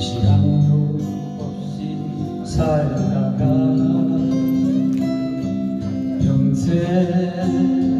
끝이 하나도 없이 살다가 평생.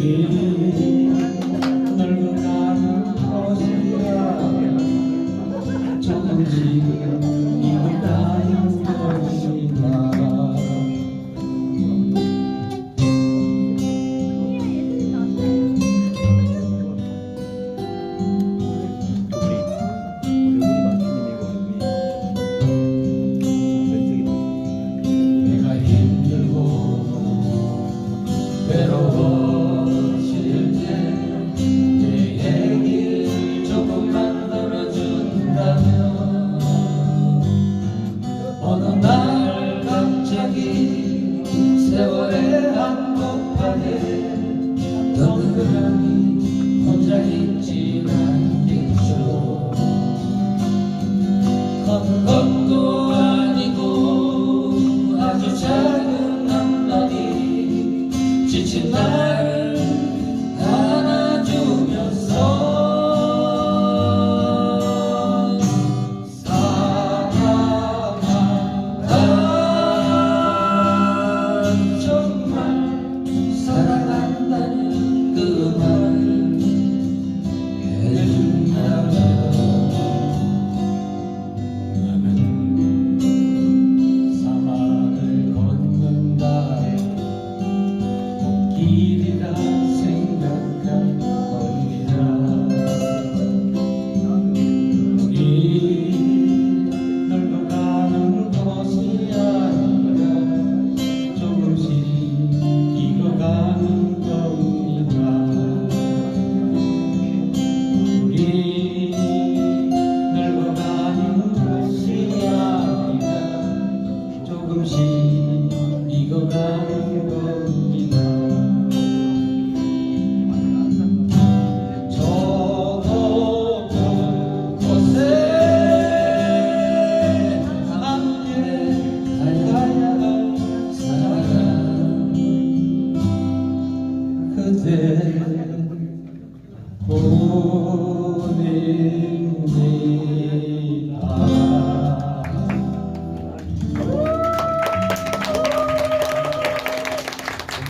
Amém. 사람이 혼자 있진 않겠죠 겁